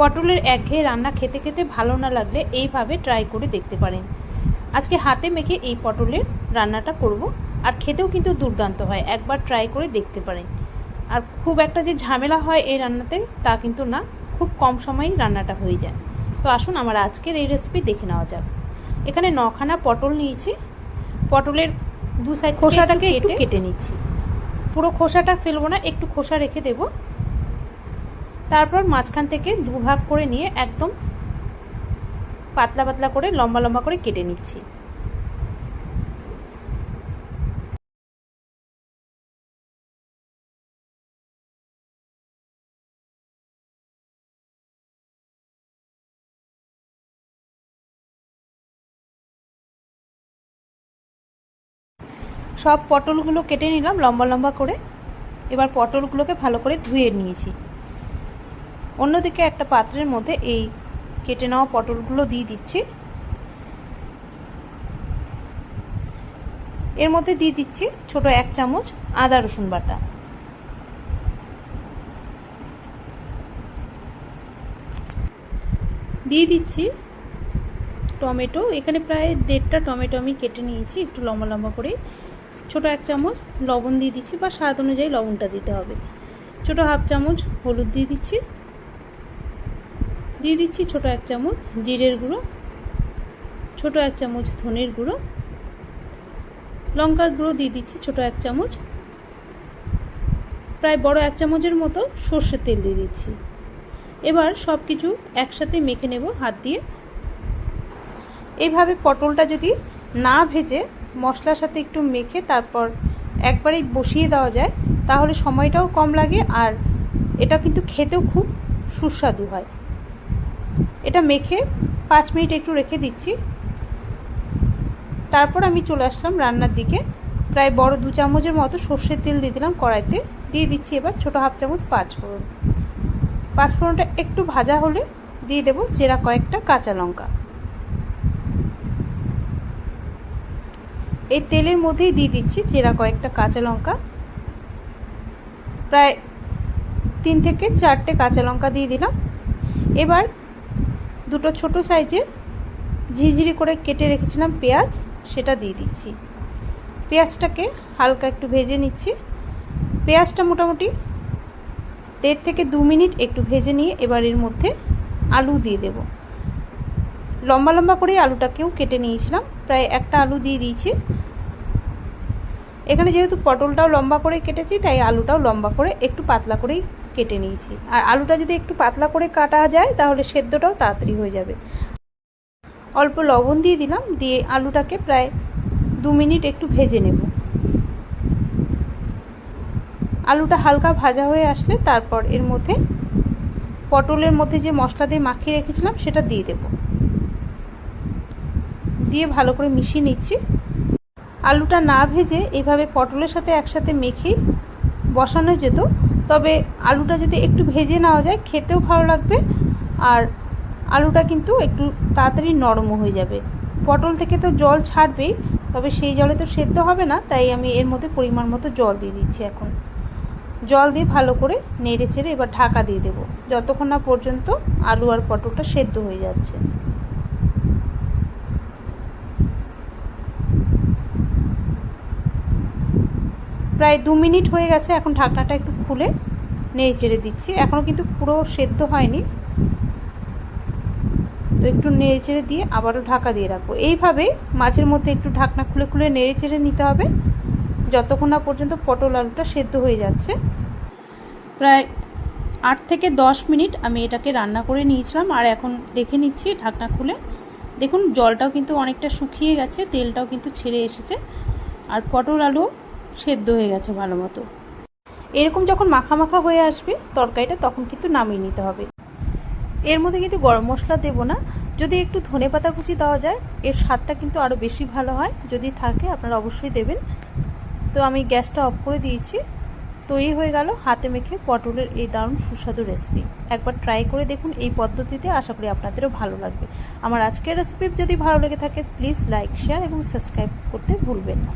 পটলের একঘেয়ে রান্না খেতে খেতে ভালো না লাগলে এইভাবে ট্রাই করে দেখতে পারেন। আজকে হাতে মেখে এই পটলের রান্নাটা করব আর খেতেও কিন্তু দুর্দান্ত হয় একবার ট্রাই করে দেখতে পারেন। আর খুব একটা যে ঝামেলা হয় এই রান্নাতে তা কিন্তু না খুব কম সময়েই রান্নাটা হয়ে যায়। তো আসুন আমার আজকের এই রেসিপি দেখে নেওয়া যাক। এখানে নখানা পটল নিয়েছি পটলের দু সাইড খোসাটাকে একটু কেটে নিচ্ছি। পুরো খোসাটা ফেলব না একটু খোসা রেখে দেব। তারপর মাঝখান থেকে দু ভাগ করে নিয়ে একদম পাতলা পাতলা করে, লম্বা লম্বা করে কেটে নিচ্ছি। সব পটলগুলো কেটে নিলাম লম্বা লম্বা করে। এবার পটলগুলোকে ভালো করে ধুয়ে নিয়েছি। অন্যদিকে একটা পাত্রের মধ্যে এই কেটে নেওয়া পটলগুলো দিয়ে দিচ্ছি। এর মধ্যে দিয়ে দিচ্ছি ছোট এক চামচ আদা রসুন বাটা। দিয়ে দিচ্ছি টমেটো। এখানে প্রায় দেড়টা টমেটো আমি কেটে নিয়েছি একটু লম্বা লম্বা করে। ছোট এক চামচ লবণ দিয়ে দিচ্ছি বা স্বাদ অনুযায়ী লবণটা দিতে হবে। ছোট হাফ চামচ হলুদ দিয়ে দিচ্ছি। দিয়ে দিচ্ছি ছোট এক চামচ জিরের গুঁড়ো, ছোট এক চামচ ধনের গুঁড়ো, লঙ্কার গুঁড়ো দিয়ে দিচ্ছি ছোট এক চামচ, প্রায় বড় এক চামচের মতো সর্ষের তেল দিয়ে দিচ্ছি। এবার সব কিছু একসাথে মেখে নেব হাত দিয়ে। এইভাবে পটলটা যদি না ভেজে মশলার সাথে একটু মেখে তারপর একবারেই বসিয়ে দেওয়া যায়, তাহলে সময়টাও কম লাগে আর এটা কিন্তু খেতেও খুব সুস্বাদু হয়। এটা মেখে পাঁচ মিনিট একটু রেখে দিচ্ছি। তারপর আমি চলে আসলাম রান্নার দিকে। প্রায় বড় দু চামচের মতো সর্ষের তেল দিয়ে দিলাম কড়াইতে। দিয়ে দিচ্ছি এবার ছোটো হাফ চামচ পাঁচ ফোড়ন পাঁচ ফোড়নটা একটু ভাজা হলে দিয়ে দেবো চেরা কয়েকটা কাঁচা লঙ্কা। এই তেলের মধ্যেই দিয়ে দিচ্ছি চেরা কয়েকটা কাঁচা লঙ্কা। প্রায় তিন থেকে চারটে কাঁচা লঙ্কা দিয়ে দিলাম। এবার দুটো ছোট সাইজের ঝিঝিরি করে কেটে রেখেছিলাম পেঁয়াজ, সেটা দিয়ে দিচ্ছি। পেঁয়াজটাকে হালকা একটু ভেজে নিচ্ছি। পেঁয়াজটা মোটামুটি দেড় থেকে দু মিনিট একটু ভেজে নিয়ে এবার এর মধ্যে আলু দিয়ে দেব। লম্বা লম্বা করে আলুটাকেও কেটে নিয়েছিলাম। প্রায় একটা আলু দিয়ে দিয়েছি। এখানে যেহেতু পটলটাও লম্বা করে কেটেছি, তাই আলুটাও লম্বা করে একটু পাতলা করেই কেটে নিয়েছি। আর আলুটা যদি একটু পাতলা করে কাটা যায়, তাহলে সেদ্ধটাও তাড়াতাড়ি হয়ে যাবে। অল্প লবণ দিয়ে দিলাম, দিয়ে আলুটাকে প্রায় দু মিনিট একটু ভেজে নেব। আলুটা হালকা ভাজা হয়ে আসলে তারপর এর মধ্যে পটলের মধ্যে যে মশলা দিয়ে মাখিয়ে রেখেছিলাম, সেটা দিয়ে দেব। দিয়ে ভালো করে মিশিয়ে নিচ্ছি। আলুটা না ভেজে এভাবে পটলের সাথে একসাথে মেখে বসানো যেত তবে আলুটা যদি একটু ভেজে নেওয়া যায়, খেতেও ভালো লাগবে। আর আলুটা কিন্তু একটু তাড়াতাড়ি নরমও হয়ে যাবে। পটল থেকে তো জল ছাড়বেই, তবে সেই জলে তো সেদ্ধ হবে না, তাই আমি এর মধ্যে পরিমাণ মতো জল দিয়ে দিচ্ছি এখন। জল দিয়ে ভালো করে নেড়ে চেড়ে এবার ঢাকা দিয়ে দেবো। যতক্ষণ না পর্যন্ত আলু আর পটলটা সেদ্ধ হয়ে যাচ্ছে। প্রায় দু মিনিট হয়ে গেছে, এখন ঢাকনাটা একটু খুলে নেড়ে চেড়ে দিচ্ছি। এখনও কিন্তু পুরো সেদ্ধ হয়নি। তো একটু নেড়ে চেড়ে দিয়ে আবারও ঢাকা দিয়ে রাখব। এইভাবে মাছের মধ্যে একটু ঢাকনা খুলে খুলে নেড়ে চেড়ে নিতে হবে। যতক্ষণ না পর্যন্ত পটল আলুটা সেদ্ধ হয়ে যাচ্ছে। প্রায় আট থেকে দশ মিনিট আমি এটাকে রান্না করে নিয়েছিলাম। আর এখন দেখে নিচ্ছি ঢাকনা খুলে। দেখুন, জলটাও কিন্তু অনেকটা শুকিয়ে গেছে, তেলটাও কিন্তু ছেড়ে এসেছে। আর পটল আলু সেদ্ধ হয়ে গেছে ভালো মতো। এরকম যখন মাখা মাখা হয়ে আসবে তরকারিটা, তখন কিন্তু নামিয়ে নিতে হবে। এর মধ্যে কিন্তু গরম মশলা দেবো না। যদি একটু ধনে পাতা কুচি দেওয়া যায়, এর স্বাদটা কিন্তু আরও বেশি ভালো হয়। যদি থাকে, আপনারা অবশ্যই দেবেন। তো আমি গ্যাসটা অফ করে দিয়েছি। তৈরি হয়ে গেল হাতে মেখে পটলের এই দারুণ সুস্বাদু রেসিপি একবার ট্রাই করে দেখুন এই পদ্ধতিতে, আশা করি আপনাদেরও ভালো লাগবে। আমার আজকের রেসিপি যদি ভালো লেগে থাকে প্লিজ লাইক শেয়ার এবং সাবস্ক্রাইব করতে ভুলবেন না।